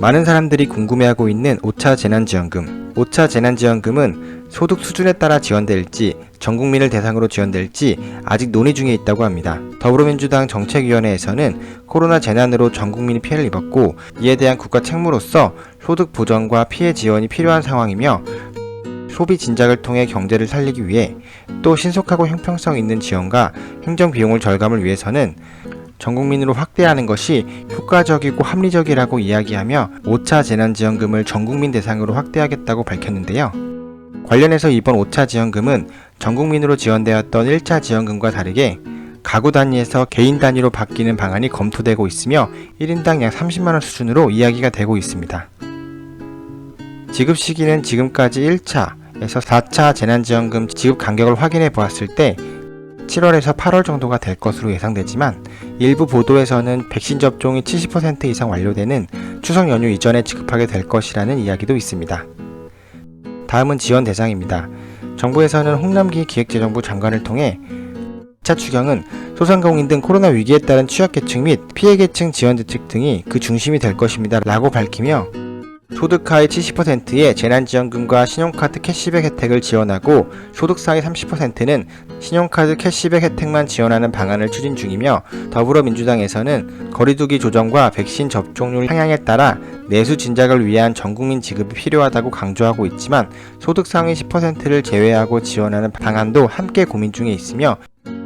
많은 사람들이 궁금해하고 있는 5차 재난지원금. 5차 재난지원금은 소득 수준에 따라 지원될지 전 국민을 대상으로 지원될지 아직 논의 중에 있다고 합니다. 더불어민주당 정책위원회에서는 코로나 재난으로 전 국민이 피해를 입었고 이에 대한 국가 책무로서 소득 보전과 피해 지원이 필요한 상황이며 소비 진작을 통해 경제를 살리기 위해 또 신속하고 형평성 있는 지원과 행정 비용을 절감을 위해서는 전 국민으로 확대하는 것이 효과적이고 합리적이라고 이야기하며 5차 재난지원금을 전 국민 대상으로 확대하겠다고 밝혔는데요. 관련해서 이번 5차 지원금은 전 국민으로 지원되었던 1차 지원금과 다르게 가구 단위에서 개인 단위로 바뀌는 방안이 검토되고 있으며 1인당 약 30만원 수준으로 이야기가 되고 있습니다. 지급 시기는 지금까지 1차에서 4차 재난지원금 지급 간격을 확인해 보았을 때 7월에서 8월 정도가 될 것으로 예상되지만 일부 보도에서는 백신 접종이 70% 이상 완료되는 추석 연휴 이전에 지급하게 될 것이라는 이야기도 있습니다. 다음은 지원 대상입니다. 정부에서는 홍남기 기획재정부 장관을 통해 2차 추경은 소상공인 등 코로나 위기에 따른 취약계층 및 피해계층 지원 대책 등이 그 중심이 될 것입니다. 라고 밝히며 소득 하위 70%의 재난지원금과 신용카드 캐시백 혜택을 지원하고 소득 상위 30%는 신용카드 캐시백 혜택만 지원하는 방안을 추진 중이며 더불어민주당에서는 거리두기 조정과 백신 접종률 향향에 따라 내수 진작을 위한 전국민 지급이 필요하다고 강조하고 있지만 소득 상위 10%를 제외하고 지원하는 방안도 함께 고민 중에 있으며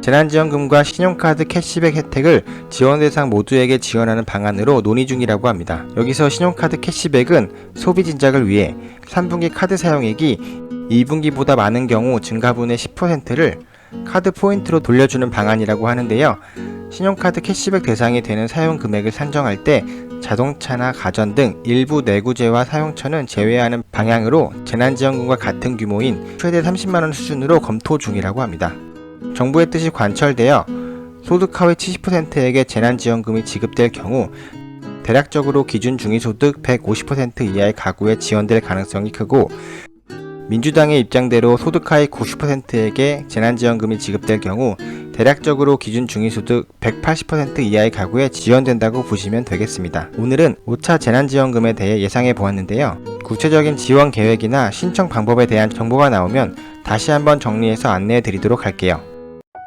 재난지원금과 신용카드 캐시백 혜택을 지원 대상 모두에게 지원하는 방안으로 논의 중이라고 합니다. 여기서 신용카드 캐시백은 소비 진작을 위해 3분기 카드 사용액이 2분기보다 많은 경우 증가분의 10%를 카드 포인트로 돌려주는 방안이라고 하는데요. 신용카드 캐시백 대상이 되는 사용 금액을 산정할 때 자동차나 가전 등 일부 내구재와 사용처는 제외하는 방향으로 재난지원금과 같은 규모인 최대 30만원 수준으로 검토 중이라고 합니다. 정부의 뜻이 관철되어 소득 하위 70%에게 재난지원금이 지급될 경우 대략적으로 기준 중위소득 150% 이하의 가구에 지원될 가능성이 크고 민주당의 입장대로 소득 하위 90%에게 재난지원금이 지급될 경우 대략적으로 기준 중위소득 180% 이하의 가구에 지원된다고 보시면 되겠습니다. 오늘은 5차 재난지원금에 대해 예상해 보았는데요. 구체적인 지원 계획이나 신청 방법에 대한 정보가 나오면 다시 한번 정리해서 안내해 드리도록 할게요.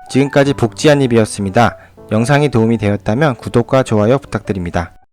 지금까지 복지한입이었습니다. 영상이 도움이 되었다면 구독과 좋아요 부탁드립니다.